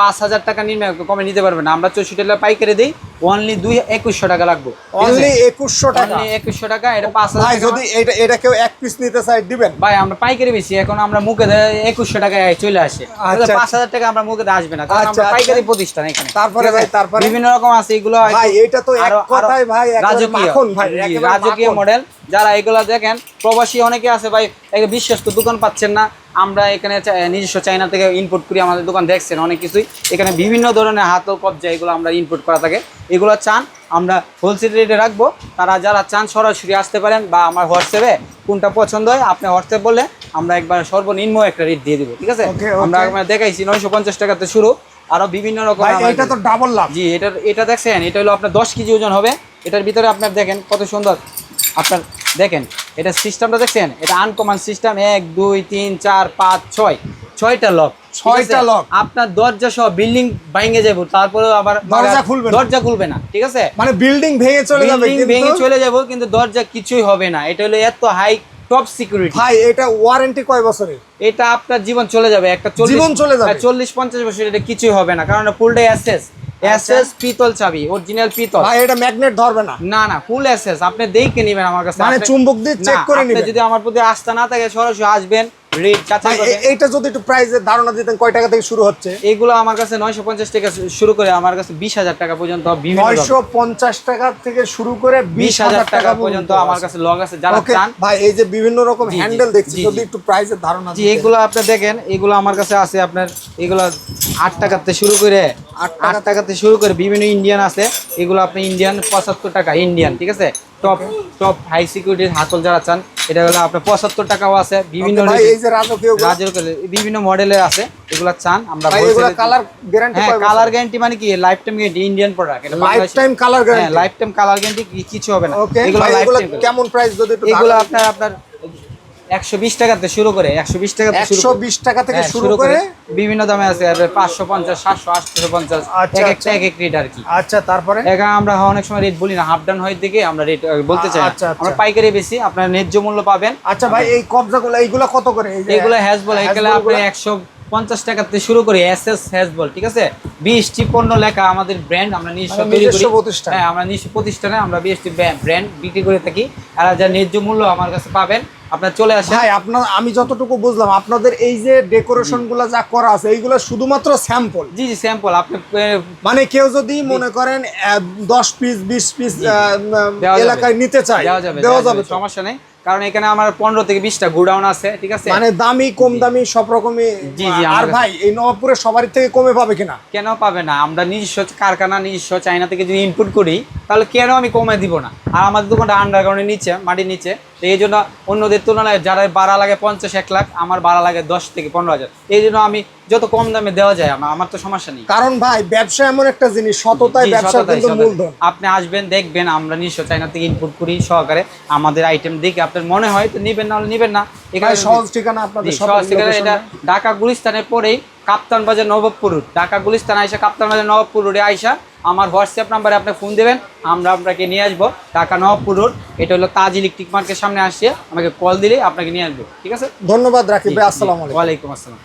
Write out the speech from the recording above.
পাঁচ হাজার টাকা নিম্নে কমে নিতে পারবেন না। আমরা চৌষট্টি টাকা পাইকারি দিই অনলি দুই একুশশো টাকা লাগবে। অনলি একুশশো টাকা। একুশশো টাকা এটা পাঁচ হাজার যদি এটা এটা কেউ এক পিস নিতে চাই দিবেন। ভাই আমরা পাইকারি বেশি এখন আমরা মুখে একুশশো টাকায় চলে আসে। আচ্ছা, পাঁচ হাজার টাকা আমরা মুখে আসবে না আচ্ছা, আচ্ছা। পাইকারি প্রতিষ্ঠান এখানে। তারপরে ভাই, তারপরে? বিভিন্ন রকম আছে এগুলো ভাই, এটা তো এক কথায় ভাই, রাজকীয়। ভাই, রাজকীয় মডেল যারা এগুলো দেখেন প্রবাসী অনেকে আছে ভাই একে বিশ্বস্ত দোকান পাচ্ছেন না আমরা এখানে নিজস্ব চাইনা থেকে ইনপুট করি আমাদের দোকান দেখছেন অনেক কিছুই। এখানে বিভিন্ন ধরনের হাত ও কবজা এগুলো আমরা ইনপুট করা থাকে। এগুলো চান আমরা হোলসেল রেটে রাখব। তারা যারা চান সরাসরি আসতে পারেন বা আমার হোয়াটসঅ্যাপে কোনটা পছন্দ হয় আপনি হোয়াটসঅ্যাপ বললে আমরা একবার সর্বনিম্ন একটা রেট দিয়ে দেবো ঠিক আছে. আমরা আমরা দেখাইছি নয়শো পঞ্চাশ টাকাতে শুরু। আরও বিভিন্ন রকম এটা তো ডাবল লাভ। জি এটা এটা দেখছেন এটা হলো আপনার দশ কেজি ওজন হবে। এটার ভিতরে আপনার দেখেন কত সুন্দর। আপনার দেখেন এটা সিস্টেমটা দেখছেন? এটা আনকমন সিস্টেম এক দুই তিন চার পাঁচ ছয়। ছয়টা লক ছয়টা lock। আপনার দরজা সহ বিল্ডিং ভেঙে যাব তারপরেও আবার দরজা খুলবে না। দরজা খুলবে না ঠিক আছে? মানে বিল্ডিং ভেঙে চলে যাবে বিল্ডিং ভেঙে চলে যাব কিন্তু দরজা কিছুই হবে না। এটা হলো এত হাই টপ সিকিউরিটি ভাই এটা ওয়ারেন্টি কয় বছরের? এটা আপনার জীবন চলে যাবে একটা জীবন চলে যাবে? চল্লিশ পঞ্চাশ বছর এটা কিছুই হবে না কারণ ফুল ডে অ্যাসেস অ্যাসেস পিতল চাবি অরিজিনাল পিতল। ভাই এটা ম্যাগনেট ধরবে না। না না ফুল এসএস আপনি দেখে নেবেন আমার কাছে। মানে চুম্বক দিয়ে চেক করে নেবেন। যদি আমার প্রতি আস্থা না থাকে সরাসরি আসবেন। রেট এইটা যদি একটু প্রাইসের ধারণা দিতেন কয় টাকা থেকে শুরু হচ্ছে? এগুলো আমার কাছে নয়শো পঞ্চাশ টাকা শুরু করে আমার কাছে বিশ হাজার টাকা পর্যন্ত বিভিন্ন নয়শো পঞ্চাশ টাকা থেকে শুরু করে বিশ হাজার টাকা পর্যন্ত আমার কাছে লগ আছে যারা চান। ভাই এই যে বিভিন্ন রকম হ্যান্ডেল দেখছি যদি একটু প্রাইসের ধারণা জি এগুলো আপনি দেখেন এগুলো আমার কাছে আছে আপনার এগুলো আট টাকাতে শুরু করে আট টাকা- আট টাকাতে শুরু করে বিভিন্ন ইন্ডিয়ান আছে। এগুলো আপনি ইন্ডিয়ান পঁচাত্তর টাকা ইন্ডিয়ান ঠিক আছে? টপ টপ হাই সিকিউরিটির হাতল যারা চান এটা হলো আপনার পঁচাত্তর টাকাও আছে বিভিন্ন বিভিন্ন মডেলের আছে এগুলো চান আমরা কালার গ্যারান্টি হ্যাঁ কালার গ্যারান্টি মানে কি? Lifetime guarantee Indian product এটা lifetime colour guarantee lifetime colour guarantee কিছু হবে না। এগুলো কেমন প্রাইস যদি এগুলো আপনার আপনার একশো বিশ টাকা থেকে শুরু করে একশো বিশ শুরু একশো বিশ টাকা থেকে হ্যাঁ, শুরু করে বিভিন্ন দামে আছে পাঁচশো পঞ্চাশ সাতশো আটশো পঞ্চাশ আচ্ছা, এক একটা আচ্ছা। এক এক রেট আর কি আচ্ছা তারপরে এখানে আমরা অনেক সময় রেট বলি না হাফ ডাউন হয় দিকে আমরা রেট বলতে চাই আচ্ছা, আচ্ছা। আমরা পাইকারি বেশি আপনার ন্যায্য মূল্য পাবেন আচ্ছা ভাই এই কবজাগুলো এইগুলো কত করে এইগুলো হ্যাজ বলে এগুলো Hasbro আপনি গুলো? একশো পঞ্চাশ টাকা থেকে শুরু করে এস এস হ্যাজ বল ঠিক আছে? বিশটি পণ্য লেখা আমাদের ব্র্যান্ড আমরা নিজস্ব মানে তৈরি করি। প্রতিষ্ঠান। হ্যাঁ আমরা নিজস্ব প্রতিষ্ঠানে আমরা বিশটি ব্র্যান্ড বিক্রি করে থাকি। আর যা ন্যায্য মূল্য আমার কাছে পাবেন আপনার চলে আসেন। ভাই আপনার আমি যতটুকু বুঝলাম আপনাদের এই যে ডেকোরেশনগুলা যা করা আছে এইগুলো শুধুমাত্র স্যাম্পল জি জি স্যাম্পল আপনি মানে কেউ যদি মনে করেন দশ পিস বিশ পিস এলাকায় নিতে চায় দেওয়া যাবে দেওয়া যাবে সমস্যা নেই। কারণ এখানে আমার পনেরো থেকে বিশটা গোডাউন আছে ঠিক আছে? মানে দামি কম দামি সব রকমই। জি, জি, আর ভাই এই নবাবপুরে সবারই থেকে কমে পাবে কিনা? কেন পাবে না? আমরা নিজস্ব কারখানা নিজস্ব চাইনা থেকে যদি ইনপুট করি তাহলে কেন আমি কমে দিব না? আর আমাদের দোকানটা আন্ডারগ্রাউন্ডের নিচে মাটির নিচে। এই জন্য অন্যদের তুলনায় যারা ভাড়া লাগে পঞ্চাশ এক লাখ আমার ভাড়া লাগে দশ থেকে পনেরো হাজার। এই জন্য আমি যত কম দামে দেওয়া যায় আমার আমার তো সমস্যা নেই। কারণ ভাই ব্যবসা এমন একটা জিনিস সততায় সততাই, কিন্তু। মূলধন। আপনি আসবেন দেখবেন আমরা নিশ্চয় চাইনা থেকে ইনপুট করি সহকারে। আমাদের আইটেম দেখে আপনার মনে হয় তো নিবেন না হলে নিবেন না। এখানে সহজ ঠিকানা আপনাদের সহজ ঠিকানা এটা ঢাকা গুলিস্তানের পরেই কাপ্তান বাজার নবাবপুর রোড। ঢাকা গুলিস্তান আইসা কাপ্তান বাজার নবাবপুর রোডে আইসা আমার হোয়াটসঅ্যাপ নাম্বারে আপনি ফোন দেবেন আমরা আপনাকে নিয়ে আসব ঢাকা নবাবপুর রোড। এটা হলো তাজ ইলেকট্রিক মার্কের সামনে আসছে আমাকে কল দিলে আপনাকে নিয়ে আসব ঠিক আছে? ধন্যবাদ রাকিব ভাই আসসালাম আলাইকুম। ওয়ালাইকুম আসসালাম।